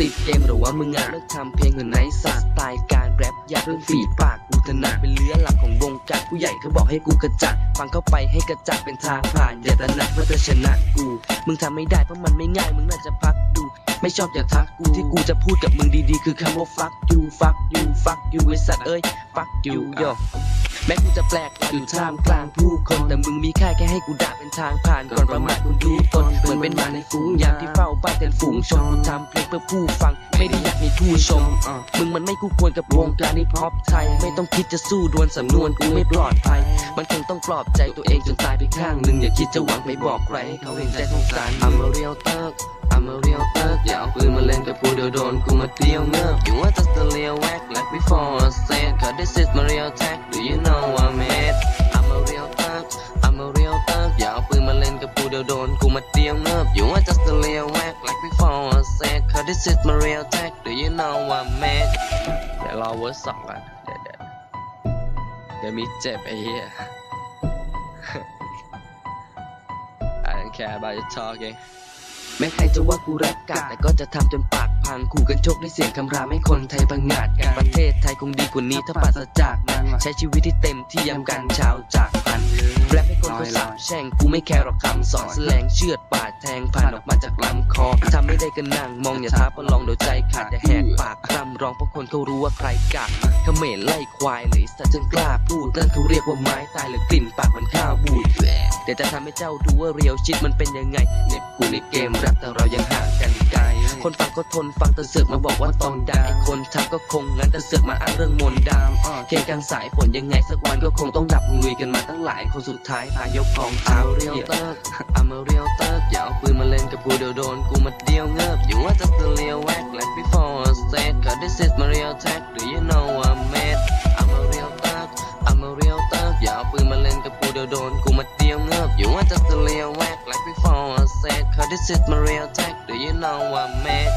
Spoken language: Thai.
ติดเกมหรือว่ามึงอะเลิกทำเพลงเถอะไนสัตว์สไตล์การแรปอยากเรื่องฝีปากกูถนัดเป็นเลื้อหลักของวงการผู้ใหญ่เขาบอกให้กูกระจัด ฟังเข้าไปให้กระจัดเป็นทางผ่านอย่าตระหนักว่าจะชนะกู มึงทำไม่ได้เพราะมันไม่ง่ายมึงน่าจะพักดู ไม่ชอบอย่าทักกูที่กูจะพูดกับมึงดีๆ คือคำว่า fuck you fuck you fuck you ไอสัตว์เอ้ย fuck you โย แม้กูจะแปลกอยู่ท่ามกลางผู้คนแต่มึงมีค่าแค่ให้กูด่าเป็นทางผ่านก่อนประมาทกูดูตนเหมือนเป็นหมาในฝูงยามที่เฝ้าบ้านเป็นฝูงชนกูทำเพลงเพื่อผู้ฟัง ไม่ได้อยากมีผู้ชมอะมึงมันไม่คู่ควรกับวงการฮิปฮอปไทย ไม่ต้องคิดจะสู้ดวลสำนวนกูไม่ปลอดภัย มันคงต้องปลอบใจตัวเองจนตายไปข้างหนึ่งอย่าคิดจะหวังไปบอกใครให้เขาเห็นใจสงสาร I'm a real thug I'm a real thug อย่าเอาปืนมาเล่นกับกูเดี๋ยวโดนกูมาเดียวเงือบ You want just a real whack like before I But this is my real tag Do you know I'm it I'm a real thug I'm a real thug อย่าเอาปืนมาเล่นกับกูเดี๋ยวโดนกูมาเดียวเงือบ You want just a real whack like before I said Cause this is my real tag Do you know I'm it เดี๋ยวรอเวอร์สสองก่อนเดี๋ยวเดี๋ยวเดี๋ยวมีเจ็บไอ้เหี้ย I don't care about your talking แม้ใครจะว่ากูแรปกาดแต่ก็จะทำจนปากพังขู่กันโชคด้วยเสียงคำรามให้คนไทยบังอาจกันประเทศไทยคงดีกว่านี้ถ้าปราศจากมันใช้ชีวิตที่เต็มที่ยำกันเช้าจากพันแรป ให้คนเขาสาบแช่งกูไม่แคร์หรอกคำสอนแสลงเชือดปาดแทงผ่านออกมาจากลำคอทำไม่ได้ก็นั่งมองอย่าท้าประลองเดี๋ยวใจขาดอย่าแหกปากคำร้องเพราะคนเขารู้ว่าใครกักเขมรไล่ควายหรือสัตว์จนกล้าพูดนั่นเขาเรียกว่าไม้ตายหรือกลิ่นปากมันข้าวบูดเดี๋ยวจะทำให้เจ้าดูว่าเรียวชิดมันเป็นยังไงเน็บกูในเกมรักแต่เรายังห่างกันไกล คนฟังก็ทนฟังแต่เสือกมาบอกว่าต้องได้คนทำก็คงงั้นแต่เสือกมาอ้างเรื่องมนต์ดำเคียงกลางสายฝนยังไงสักวันก็คงต้องดับลุยกันมาตั้งหลายคนสุดท้ายพายกของเท้าเรียวเติร์ก I'm a real thug อย่าเอาปืนมาเล่นกับกูเดี๋ยวโดนกูมาเดียวเงือบ You want just a real whack like before I said Cause this is my real tag Do you know I'm mad I'm a real thug I'm a real thug อย่าเอาปืนมาเล่นกับกูเดี๋ยวโดนกูมาเดียวเงือบ You want just a real whack like before I said Cause this is my real tag Do you know I'm mad